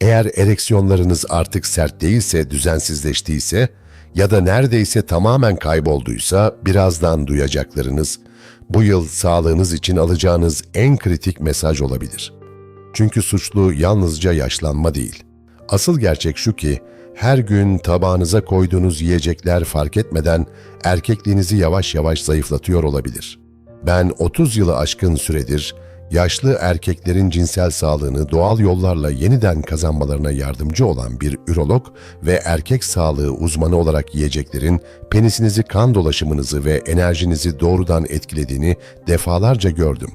Eğer ereksiyonlarınız artık sert değilse, düzensizleştiyse ya da neredeyse tamamen kaybolduysa birazdan duyacaklarınız bu yıl sağlığınız için alacağınız en kritik mesaj olabilir. Çünkü suçlu yalnızca yaşlanma değil. Asıl gerçek şu ki her gün tabağınıza koyduğunuz yiyecekler fark etmeden erkekliğinizi yavaş yavaş zayıflatıyor olabilir. Ben 30 yılı aşkın süredir yaşlı erkeklerin cinsel sağlığını doğal yollarla yeniden kazanmalarına yardımcı olan bir ürolog ve erkek sağlığı uzmanı olarak yiyeceklerin penisinizi kan dolaşımınızı ve enerjinizi doğrudan etkilediğini defalarca gördüm.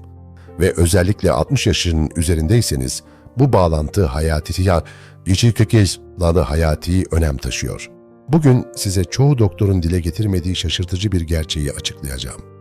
Ve özellikle 60 yaşın üzerindeyseniz bu bağlantı hayati ya içi kökezladı hayati önem taşıyor. Bugün size çoğu doktorun dile getirmediği şaşırtıcı bir gerçeği açıklayacağım.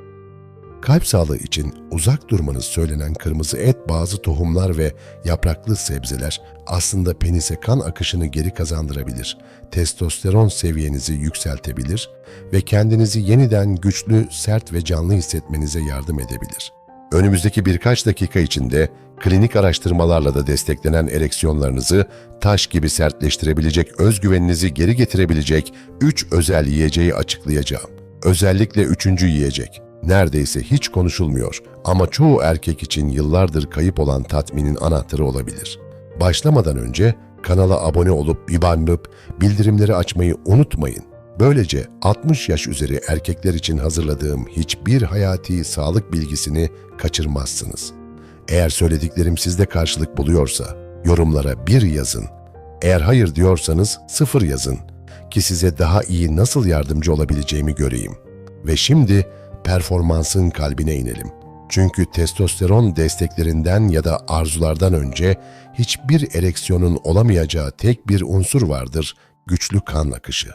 Kalp sağlığı için uzak durmanız söylenen kırmızı et, bazı tohumlar ve yapraklı sebzeler aslında penise kan akışını geri kazandırabilir, testosteron seviyenizi yükseltebilir ve kendinizi yeniden güçlü, sert ve canlı hissetmenize yardım edebilir. Önümüzdeki birkaç dakika içinde klinik araştırmalarla da desteklenen ereksiyonlarınızı taş gibi sertleştirebilecek, özgüveninizi geri getirebilecek 3 özel yiyeceği açıklayacağım. Özellikle üçüncü yiyecek neredeyse hiç konuşulmuyor ama çoğu erkek için yıllardır kayıp olan tatminin anahtarı olabilir. Başlamadan önce kanala abone olup ibanlıp bildirimleri açmayı unutmayın. Böylece 60 yaş üzeri erkekler için hazırladığım hiçbir hayati sağlık bilgisini kaçırmazsınız. Eğer söylediklerim sizde karşılık buluyorsa yorumlara bir yazın. Eğer hayır diyorsanız sıfır yazın ki size daha iyi nasıl yardımcı olabileceğimi göreyim. Ve şimdi performansın kalbine inelim. Çünkü testosteron desteklerinden ya da arzulardan önce hiçbir ereksiyonun olamayacağı tek bir unsur vardır, güçlü kan akışı.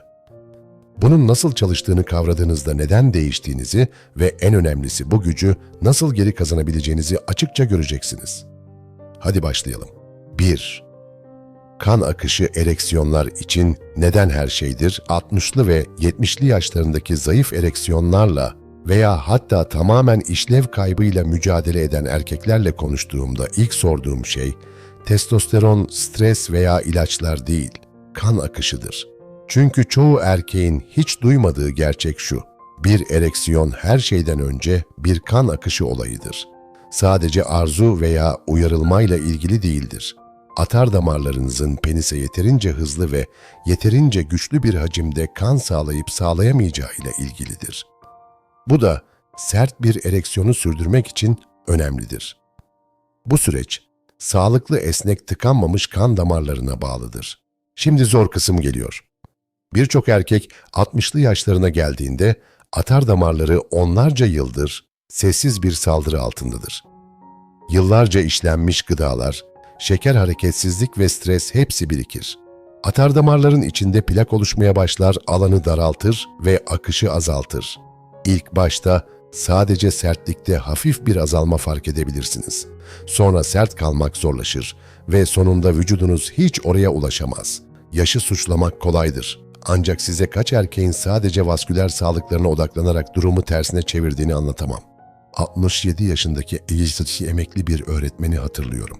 Bunun nasıl çalıştığını kavradığınızda neden değiştiğinizi ve en önemlisi bu gücü nasıl geri kazanabileceğinizi açıkça göreceksiniz. Hadi başlayalım. 1. Kan akışı ereksiyonlar için neden her şeydir? 60'lı ve 70'li yaşlarındaki zayıf ereksiyonlarla veya hatta tamamen işlev kaybıyla mücadele eden erkeklerle konuştuğumda ilk sorduğum şey testosteron, stres veya ilaçlar değil, kan akışıdır. Çünkü çoğu erkeğin hiç duymadığı gerçek şu. Bir ereksiyon her şeyden önce bir kan akışı olayıdır. Sadece arzu veya uyarılmayla ilgili değildir. Atar damarlarınızın penise yeterince hızlı ve yeterince güçlü bir hacimde kan sağlayıp sağlayamayacağıyla ilgilidir. Bu da sert bir ereksiyonu sürdürmek için önemlidir. Bu süreç sağlıklı esnek tıkanmamış kan damarlarına bağlıdır. Şimdi zor kısım geliyor. Birçok erkek 60'lı yaşlarına geldiğinde atar damarları onlarca yıldır sessiz bir saldırı altındadır. Yıllarca işlenmiş gıdalar, şeker hareketsizlik ve stres hepsi birikir. Atar damarların içinde plak oluşmaya başlar, alanı daraltır ve akışı azaltır. İlk başta sadece sertlikte hafif bir azalma fark edebilirsiniz. Sonra sert kalmak zorlaşır ve sonunda vücudunuz hiç oraya ulaşamaz. Yaşı suçlamak kolaydır. Ancak size kaç erkeğin sadece vasküler sağlıklarına odaklanarak durumu tersine çevirdiğini anlatamam. 67 yaşındaki eğitimci emekli bir öğretmeni hatırlıyorum.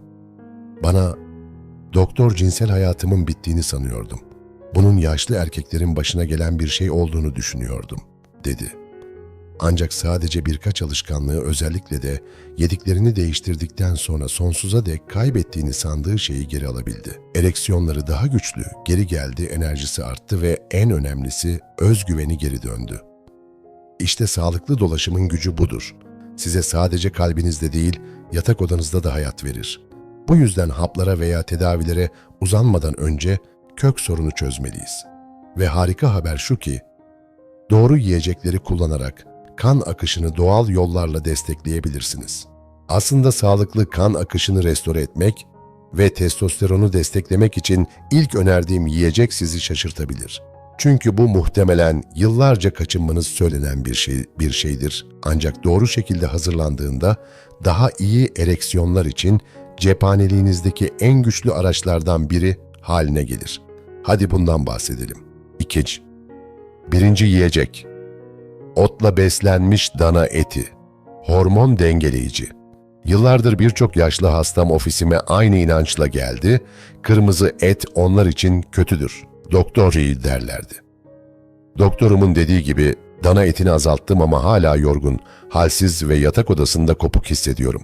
Bana doktor cinsel hayatımın bittiğini sanıyordum. Bunun yaşlı erkeklerin başına gelen bir şey olduğunu düşünüyordum, dedi. Ancak sadece birkaç alışkanlığı özellikle de yediklerini değiştirdikten sonra sonsuza dek kaybettiğini sandığı şeyi geri alabildi. Ereksiyonları daha güçlü, geri geldi, enerjisi arttı ve en önemlisi özgüveni geri döndü. İşte sağlıklı dolaşımın gücü budur. Size sadece kalbinizde değil, yatak odanızda da hayat verir. Bu yüzden haplara veya tedavilere uzanmadan önce kök sorunu çözmeliyiz. Ve harika haber şu ki, doğru yiyecekleri kullanarak kan akışını doğal yollarla destekleyebilirsiniz. Aslında sağlıklı kan akışını restore etmek ve testosteronu desteklemek için ilk önerdiğim yiyecek sizi şaşırtabilir. Çünkü bu muhtemelen yıllarca kaçınmanız söylenen bir şey bir şeydir. Ancak doğru şekilde hazırlandığında daha iyi ereksiyonlar için cephaneliğinizdeki en güçlü araçlardan biri haline gelir. Hadi bundan bahsedelim. İkinci. Birinci yiyecek otla beslenmiş dana eti, hormon dengeleyici. Yıllardır birçok yaşlı hastam ofisime aynı inançla geldi. Kırmızı et onlar için kötüdür. Doktor iyi derlerdi. Doktorumun dediği gibi dana etini azalttım ama hala yorgun, halsiz ve yatak odasında kopuk hissediyorum.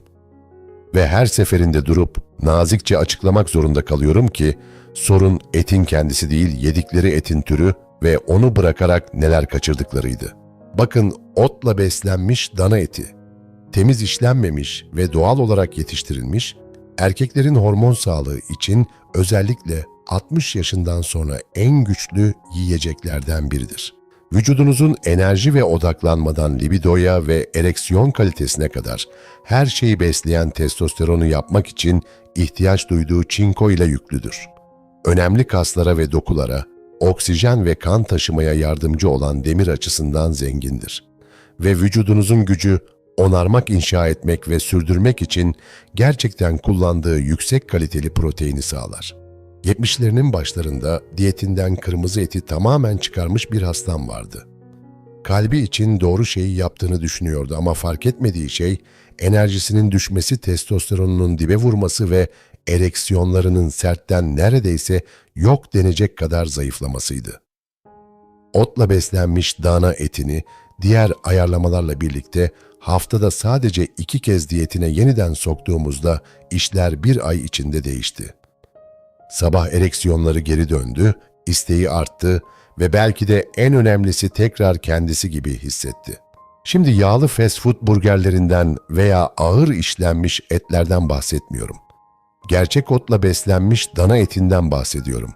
Ve her seferinde durup nazikçe açıklamak zorunda kalıyorum ki sorun etin kendisi değil yedikleri etin türü ve onu bırakarak neler kaçırdıklarıydı. Bakın otla beslenmiş dana eti, temiz işlenmemiş ve doğal olarak yetiştirilmiş, erkeklerin hormon sağlığı için özellikle 60 yaşından sonra en güçlü yiyeceklerden biridir. Vücudunuzun enerji ve odaklanmadan libidoya ve ereksiyon kalitesine kadar her şeyi besleyen testosteronu yapmak için ihtiyaç duyduğu çinko ile yüklüdür. Önemli kaslara ve dokulara, oksijen ve kan taşımaya yardımcı olan demir açısından zengindir. Ve vücudunuzun gücü onarmak, inşa etmek ve sürdürmek için gerçekten kullandığı yüksek kaliteli proteini sağlar. 70'lerinin başlarında diyetinden kırmızı eti tamamen çıkarmış bir hastam vardı. Kalbi için doğru şeyi yaptığını düşünüyordu ama fark etmediği şey enerjisinin düşmesi, testosteronunun dibe vurması ve ereksiyonlarının sertten neredeyse yok denecek kadar zayıflamasıydı. Otla beslenmiş dana etini diğer ayarlamalarla birlikte haftada sadece iki kez diyetine yeniden soktuğumuzda işler bir ay içinde değişti. Sabah ereksiyonları geri döndü, isteği arttı ve belki de en önemlisi tekrar kendisi gibi hissetti. Şimdi yağlı fast food burgerlerinden veya ağır işlenmiş etlerden bahsetmiyorum. Gerçek otla beslenmiş dana etinden bahsediyorum.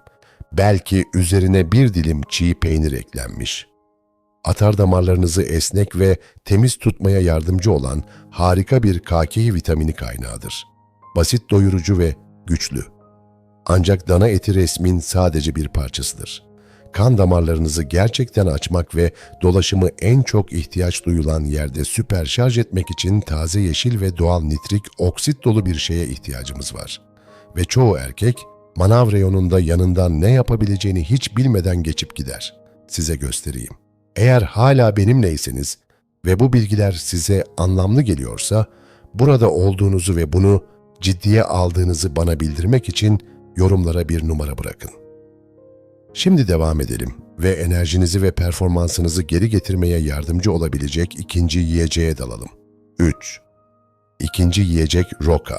Belki üzerine bir dilim çiğ peynir eklenmiş. Atar damarlarınızı esnek ve temiz tutmaya yardımcı olan harika bir KK vitamini kaynağıdır. Basit doyurucu ve güçlü. Ancak dana eti resmin sadece bir parçasıdır. Kan damarlarınızı gerçekten açmak ve dolaşımı en çok ihtiyaç duyulan yerde süper şarj etmek için taze yeşil ve doğal nitrik oksit dolu bir şeye ihtiyacımız var. Ve çoğu erkek manav reyonunda yanından ne yapabileceğini hiç bilmeden geçip gider. Size göstereyim. Eğer hala benimleyseniz ve bu bilgiler size anlamlı geliyorsa, burada olduğunuzu ve bunu ciddiye aldığınızı bana bildirmek için yorumlara bir numara bırakın. Şimdi devam edelim ve enerjinizi ve performansınızı geri getirmeye yardımcı olabilecek ikinci yiyeceğe dalalım. 3. İkinci yiyecek roka.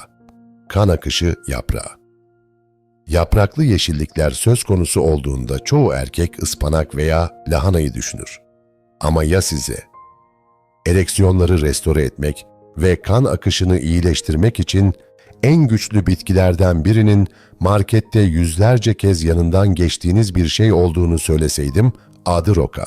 Kan akışı yaprağı. Yapraklı yeşillikler söz konusu olduğunda çoğu erkek ıspanak veya lahanayı düşünür. Ama ya size? Ereksiyonları restore etmek ve kan akışını iyileştirmek için en güçlü bitkilerden birinin markette yüzlerce kez yanından geçtiğiniz bir şey olduğunu söyleseydim, adı roka.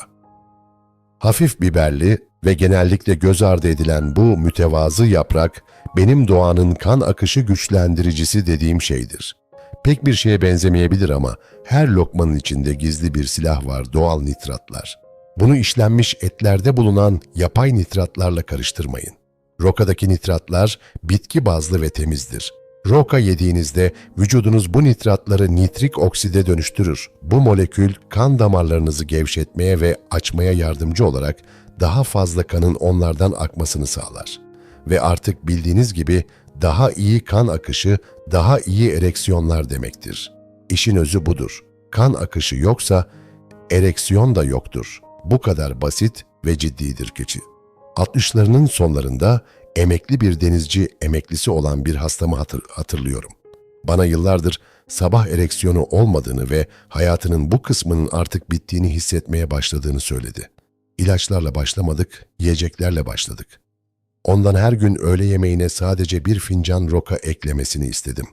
Hafif biberli ve genellikle göz ardı edilen bu mütevazı yaprak, benim doğanın kan akışı güçlendiricisi dediğim şeydir. Pek bir şeye benzemeyebilir ama her lokmanın içinde gizli bir silah var, doğal nitratlar. Bunu işlenmiş etlerde bulunan yapay nitratlarla karıştırmayın. Rokadaki nitratlar bitki bazlı ve temizdir. Roka yediğinizde vücudunuz bu nitratları nitrik okside dönüştürür. Bu molekül kan damarlarınızı gevşetmeye ve açmaya yardımcı olarak daha fazla kanın onlardan akmasını sağlar. Ve artık bildiğiniz gibi daha iyi kan akışı, daha iyi ereksiyonlar demektir. İşin özü budur. Kan akışı yoksa ereksiyon da yoktur. Bu kadar basit ve ciddidir keçi. 60'larının sonlarında emekli bir denizci emeklisi olan bir hastamı hatır, hatırlıyorum. Bana yıllardır sabah ereksiyonu olmadığını ve hayatının bu kısmının artık bittiğini hissetmeye başladığını söyledi. İlaçlarla başlamadık, yiyeceklerle başladık. Ondan her gün öğle yemeğine sadece bir fincan roka eklemesini istedim.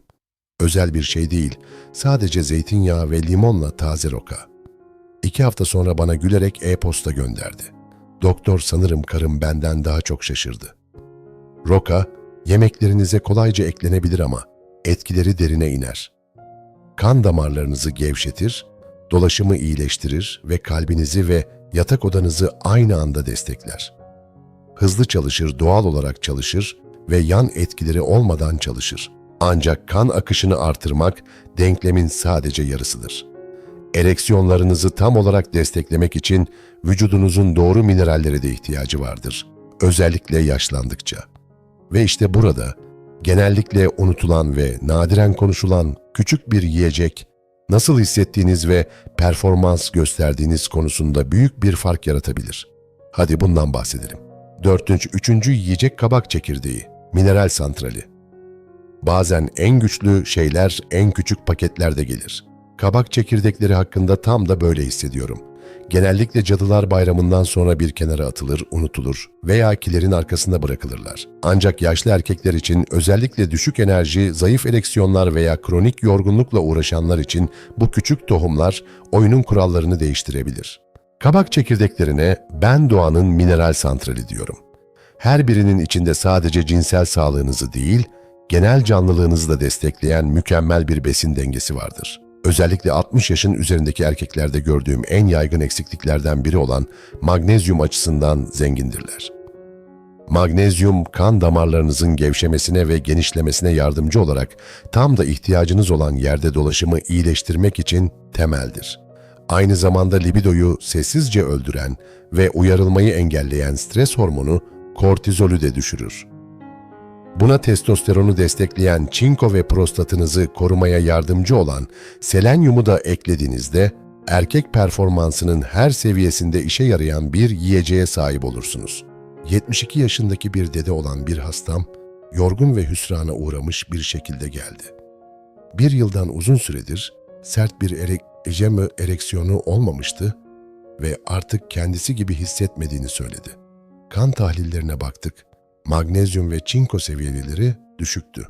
Özel bir şey değil, sadece zeytinyağı ve limonla taze roka. İki hafta sonra bana gülerek e-posta gönderdi. Doktor sanırım karım benden daha çok şaşırdı. Roka, yemeklerinize kolayca eklenebilir ama etkileri derine iner. Kan damarlarınızı gevşetir, dolaşımı iyileştirir ve kalbinizi ve yatak odanızı aynı anda destekler. Hızlı çalışır, doğal olarak çalışır ve yan etkileri olmadan çalışır. Ancak kan akışını artırmak denklemin sadece yarısıdır. Ereksiyonlarınızı tam olarak desteklemek için vücudunuzun doğru minerallere de ihtiyacı vardır. Özellikle yaşlandıkça. Ve işte burada Genellikle unutulan ve nadiren konuşulan küçük bir yiyecek, nasıl hissettiğiniz ve performans gösterdiğiniz konusunda büyük bir fark yaratabilir. Hadi bundan bahsedelim. Dördüncü, üçüncü yiyecek kabak çekirdeği, mineral santrali. Bazen en güçlü şeyler en küçük paketlerde gelir. Kabak çekirdekleri hakkında tam da böyle hissediyorum. Genellikle Cadılar Bayramı'ndan sonra bir kenara atılır, unutulur veya kilerin arkasında bırakılırlar. Ancak yaşlı erkekler için özellikle düşük enerji, zayıf ereksiyonlar veya kronik yorgunlukla uğraşanlar için bu küçük tohumlar oyunun kurallarını değiştirebilir. Kabak çekirdeklerine ben doğanın mineral santrali diyorum. Her birinin içinde sadece cinsel sağlığınızı değil, genel canlılığınızı da destekleyen mükemmel bir besin dengesi vardır. Özellikle 60 yaşın üzerindeki erkeklerde gördüğüm en yaygın eksikliklerden biri olan magnezyum açısından zengindirler. Magnezyum kan damarlarınızın gevşemesine ve genişlemesine yardımcı olarak tam da ihtiyacınız olan yerde dolaşımı iyileştirmek için temeldir. Aynı zamanda libidoyu sessizce öldüren ve uyarılmayı engelleyen stres hormonu kortizolü de düşürür. Buna testosteronu destekleyen çinko ve prostatınızı korumaya yardımcı olan selenyumu da eklediğinizde erkek performansının her seviyesinde işe yarayan bir yiyeceğe sahip olursunuz. 72 yaşındaki bir dede olan bir hastam yorgun ve hüsrana uğramış bir şekilde geldi. Bir yıldan uzun süredir sert bir erek ejemi ereksiyonu olmamıştı ve artık kendisi gibi hissetmediğini söyledi. Kan tahlillerine baktık magnezyum ve çinko seviyeleri düşüktü.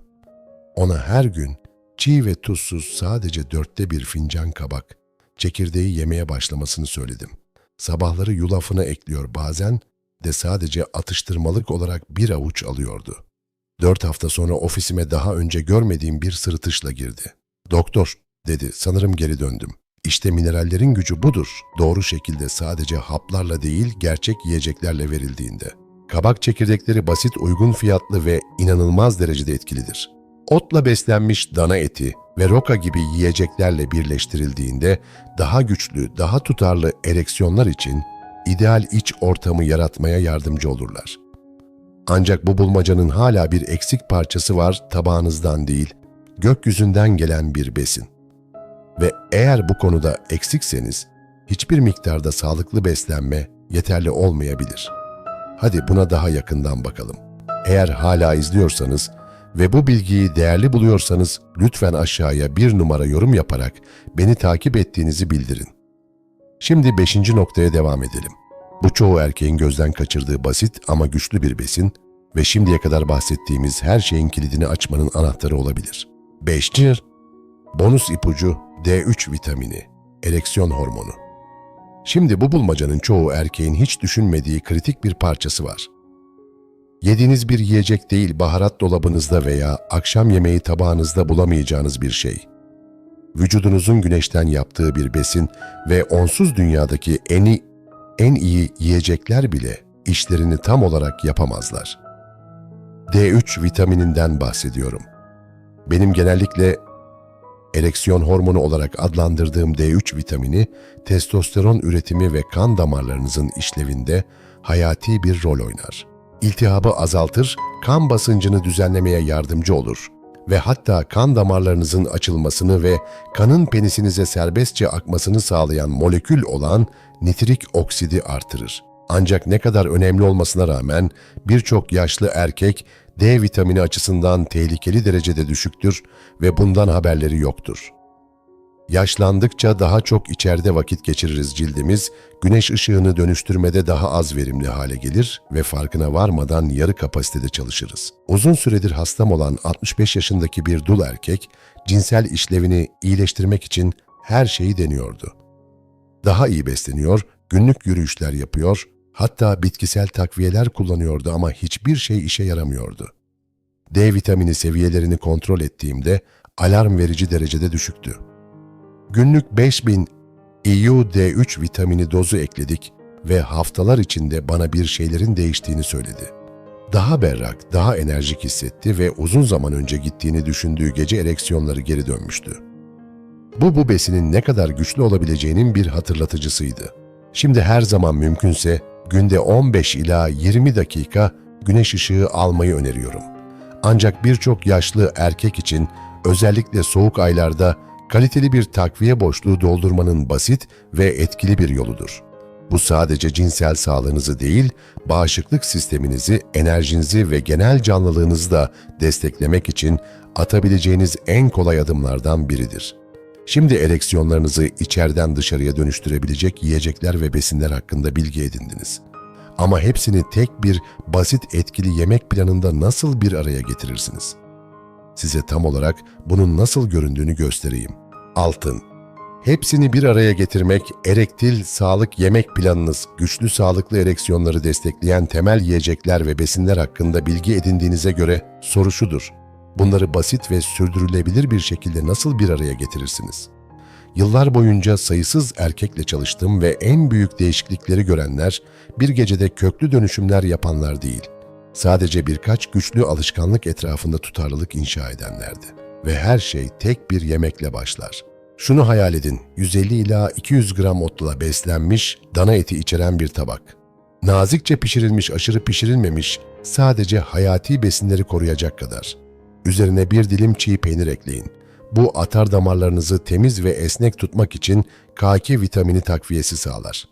Ona her gün çiğ ve tuzsuz sadece dörtte bir fincan kabak, çekirdeği yemeye başlamasını söyledim. Sabahları yulafına ekliyor bazen de sadece atıştırmalık olarak bir avuç alıyordu. Dört hafta sonra ofisime daha önce görmediğim bir sırıtışla girdi. Doktor, dedi, sanırım geri döndüm. İşte minerallerin gücü budur. Doğru şekilde sadece haplarla değil, gerçek yiyeceklerle verildiğinde. Kabak çekirdekleri basit, uygun fiyatlı ve inanılmaz derecede etkilidir. Otla beslenmiş dana eti ve roka gibi yiyeceklerle birleştirildiğinde daha güçlü, daha tutarlı ereksiyonlar için ideal iç ortamı yaratmaya yardımcı olurlar. Ancak bu bulmacanın hala bir eksik parçası var tabağınızdan değil, gökyüzünden gelen bir besin. Ve eğer bu konuda eksikseniz, hiçbir miktarda sağlıklı beslenme yeterli olmayabilir.'' Hadi buna daha yakından bakalım. Eğer hala izliyorsanız ve bu bilgiyi değerli buluyorsanız lütfen aşağıya bir numara yorum yaparak beni takip ettiğinizi bildirin. Şimdi beşinci noktaya devam edelim. Bu çoğu erkeğin gözden kaçırdığı basit ama güçlü bir besin ve şimdiye kadar bahsettiğimiz her şeyin kilidini açmanın anahtarı olabilir. 5. Bonus ipucu D3 vitamini, ereksiyon hormonu. Şimdi bu bulmacanın çoğu erkeğin hiç düşünmediği kritik bir parçası var. Yediğiniz bir yiyecek değil baharat dolabınızda veya akşam yemeği tabağınızda bulamayacağınız bir şey. Vücudunuzun güneşten yaptığı bir besin ve onsuz dünyadaki en iyi, en iyi yiyecekler bile işlerini tam olarak yapamazlar. D3 vitamininden bahsediyorum. Benim genellikle ereksiyon hormonu olarak adlandırdığım D3 vitamini, testosteron üretimi ve kan damarlarınızın işlevinde hayati bir rol oynar. İltihabı azaltır, kan basıncını düzenlemeye yardımcı olur ve hatta kan damarlarınızın açılmasını ve kanın penisinize serbestçe akmasını sağlayan molekül olan nitrik oksidi artırır. Ancak ne kadar önemli olmasına rağmen birçok yaşlı erkek D vitamini açısından tehlikeli derecede düşüktür ve bundan haberleri yoktur. Yaşlandıkça daha çok içeride vakit geçiririz cildimiz, güneş ışığını dönüştürmede daha az verimli hale gelir ve farkına varmadan yarı kapasitede çalışırız. Uzun süredir hastam olan 65 yaşındaki bir dul erkek, cinsel işlevini iyileştirmek için her şeyi deniyordu. Daha iyi besleniyor, günlük yürüyüşler yapıyor, Hatta bitkisel takviyeler kullanıyordu ama hiçbir şey işe yaramıyordu. D vitamini seviyelerini kontrol ettiğimde alarm verici derecede düşüktü. Günlük 5000 EU D3 vitamini dozu ekledik ve haftalar içinde bana bir şeylerin değiştiğini söyledi. Daha berrak, daha enerjik hissetti ve uzun zaman önce gittiğini düşündüğü gece ereksiyonları geri dönmüştü. Bu bu besinin ne kadar güçlü olabileceğinin bir hatırlatıcısıydı. Şimdi her zaman mümkünse günde 15 ila 20 dakika güneş ışığı almayı öneriyorum. Ancak birçok yaşlı erkek için özellikle soğuk aylarda kaliteli bir takviye boşluğu doldurmanın basit ve etkili bir yoludur. Bu sadece cinsel sağlığınızı değil, bağışıklık sisteminizi, enerjinizi ve genel canlılığınızı da desteklemek için atabileceğiniz en kolay adımlardan biridir. Şimdi ereksiyonlarınızı içeriden dışarıya dönüştürebilecek yiyecekler ve besinler hakkında bilgi edindiniz. Ama hepsini tek bir basit etkili yemek planında nasıl bir araya getirirsiniz? Size tam olarak bunun nasıl göründüğünü göstereyim. Altın Hepsini bir araya getirmek, erektil sağlık yemek planınız, güçlü sağlıklı ereksiyonları destekleyen temel yiyecekler ve besinler hakkında bilgi edindiğinize göre soru şudur. Bunları basit ve sürdürülebilir bir şekilde nasıl bir araya getirirsiniz? Yıllar boyunca sayısız erkekle çalıştım ve en büyük değişiklikleri görenler bir gecede köklü dönüşümler yapanlar değil. Sadece birkaç güçlü alışkanlık etrafında tutarlılık inşa edenlerdi. Ve her şey tek bir yemekle başlar. Şunu hayal edin, 150 ila 200 gram otla beslenmiş, dana eti içeren bir tabak. Nazikçe pişirilmiş, aşırı pişirilmemiş, sadece hayati besinleri koruyacak kadar. Üzerine bir dilim çiğ peynir ekleyin. Bu atar damarlarınızı temiz ve esnek tutmak için K2 vitamini takviyesi sağlar.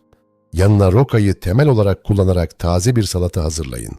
Yanına rokayı temel olarak kullanarak taze bir salata hazırlayın.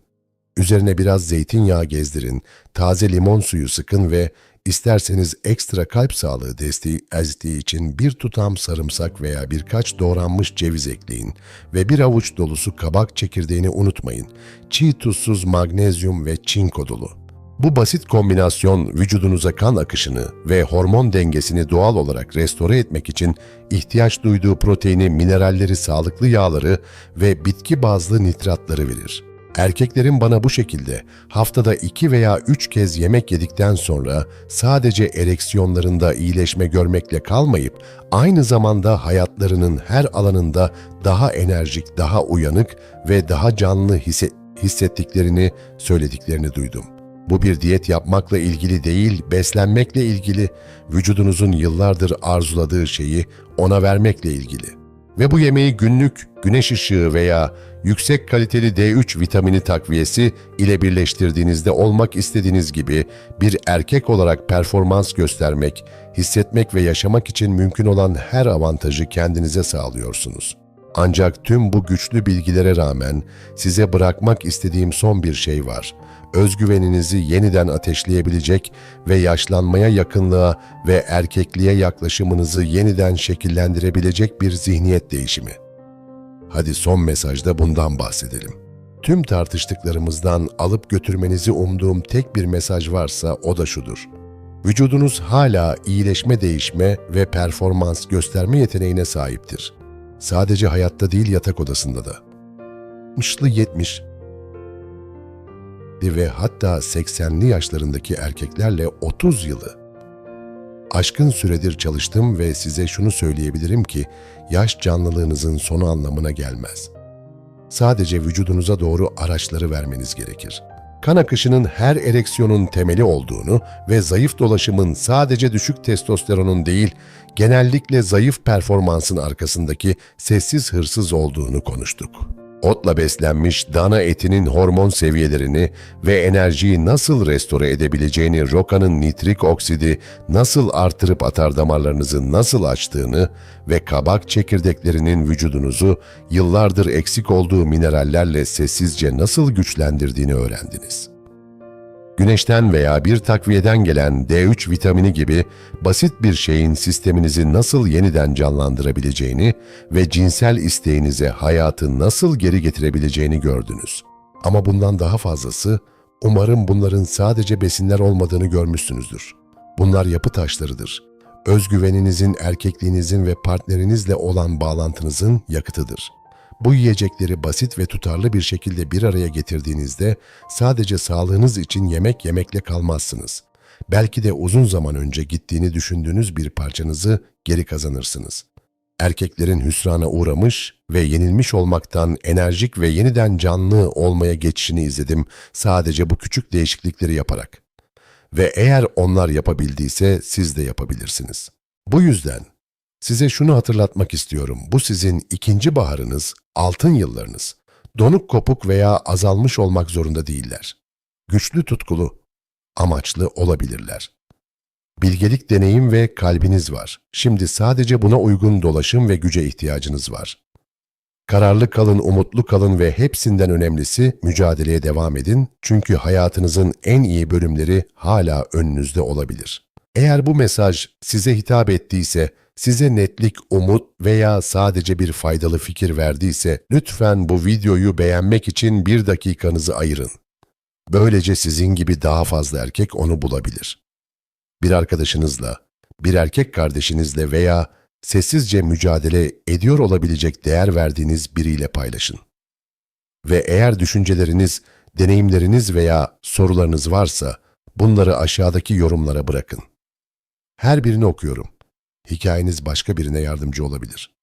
Üzerine biraz zeytinyağı gezdirin, taze limon suyu sıkın ve isterseniz ekstra kalp sağlığı desteği ezdiği için bir tutam sarımsak veya birkaç doğranmış ceviz ekleyin ve bir avuç dolusu kabak çekirdeğini unutmayın. Çiğ tuzsuz magnezyum ve çinko dolu. Bu basit kombinasyon vücudunuza kan akışını ve hormon dengesini doğal olarak restore etmek için ihtiyaç duyduğu proteini, mineralleri, sağlıklı yağları ve bitki bazlı nitratları verir. Erkeklerin bana bu şekilde haftada iki veya üç kez yemek yedikten sonra sadece ereksiyonlarında iyileşme görmekle kalmayıp aynı zamanda hayatlarının her alanında daha enerjik, daha uyanık ve daha canlı hisse- hissettiklerini söylediklerini duydum. Bu bir diyet yapmakla ilgili değil, beslenmekle ilgili, vücudunuzun yıllardır arzuladığı şeyi ona vermekle ilgili. Ve bu yemeği günlük güneş ışığı veya yüksek kaliteli D3 vitamini takviyesi ile birleştirdiğinizde olmak istediğiniz gibi bir erkek olarak performans göstermek, hissetmek ve yaşamak için mümkün olan her avantajı kendinize sağlıyorsunuz. Ancak tüm bu güçlü bilgilere rağmen size bırakmak istediğim son bir şey var. Özgüveninizi yeniden ateşleyebilecek ve yaşlanmaya yakınlığa ve erkekliğe yaklaşımınızı yeniden şekillendirebilecek bir zihniyet değişimi. Hadi son mesajda bundan bahsedelim. Tüm tartıştıklarımızdan alıp götürmenizi umduğum tek bir mesaj varsa o da şudur. Vücudunuz hala iyileşme, değişme ve performans gösterme yeteneğine sahiptir. Sadece hayatta değil yatak odasında da. 60'lı 70 ve hatta 80'li yaşlarındaki erkeklerle 30 yılı aşkın süredir çalıştım ve size şunu söyleyebilirim ki yaş canlılığınızın sonu anlamına gelmez. Sadece vücudunuza doğru araçları vermeniz gerekir. Kan akışının her ereksiyonun temeli olduğunu ve zayıf dolaşımın sadece düşük testosteronun değil, genellikle zayıf performansın arkasındaki sessiz hırsız olduğunu konuştuk. Otla beslenmiş dana etinin hormon seviyelerini ve enerjiyi nasıl restore edebileceğini, rokanın nitrik oksidi nasıl artırıp atar damarlarınızı nasıl açtığını ve kabak çekirdeklerinin vücudunuzu yıllardır eksik olduğu minerallerle sessizce nasıl güçlendirdiğini öğrendiniz. Güneşten veya bir takviyeden gelen D3 vitamini gibi basit bir şeyin sisteminizi nasıl yeniden canlandırabileceğini ve cinsel isteğinize hayatı nasıl geri getirebileceğini gördünüz. Ama bundan daha fazlası, umarım bunların sadece besinler olmadığını görmüşsünüzdür. Bunlar yapı taşlarıdır. Özgüveninizin, erkekliğinizin ve partnerinizle olan bağlantınızın yakıtıdır.'' Bu yiyecekleri basit ve tutarlı bir şekilde bir araya getirdiğinizde sadece sağlığınız için yemek yemekle kalmazsınız. Belki de uzun zaman önce gittiğini düşündüğünüz bir parçanızı geri kazanırsınız. Erkeklerin hüsrana uğramış ve yenilmiş olmaktan enerjik ve yeniden canlı olmaya geçişini izledim sadece bu küçük değişiklikleri yaparak. Ve eğer onlar yapabildiyse siz de yapabilirsiniz. Bu yüzden Size şunu hatırlatmak istiyorum. Bu sizin ikinci baharınız, altın yıllarınız. Donuk kopuk veya azalmış olmak zorunda değiller. Güçlü tutkulu, amaçlı olabilirler. Bilgelik, deneyim ve kalbiniz var. Şimdi sadece buna uygun dolaşım ve güce ihtiyacınız var. Kararlı kalın, umutlu kalın ve hepsinden önemlisi mücadeleye devam edin çünkü hayatınızın en iyi bölümleri hala önünüzde olabilir. Eğer bu mesaj size hitap ettiyse, size netlik, umut veya sadece bir faydalı fikir verdiyse lütfen bu videoyu beğenmek için bir dakikanızı ayırın. Böylece sizin gibi daha fazla erkek onu bulabilir. Bir arkadaşınızla, bir erkek kardeşinizle veya sessizce mücadele ediyor olabilecek değer verdiğiniz biriyle paylaşın. Ve eğer düşünceleriniz, deneyimleriniz veya sorularınız varsa bunları aşağıdaki yorumlara bırakın. Her birini okuyorum. Hikayeniz başka birine yardımcı olabilir.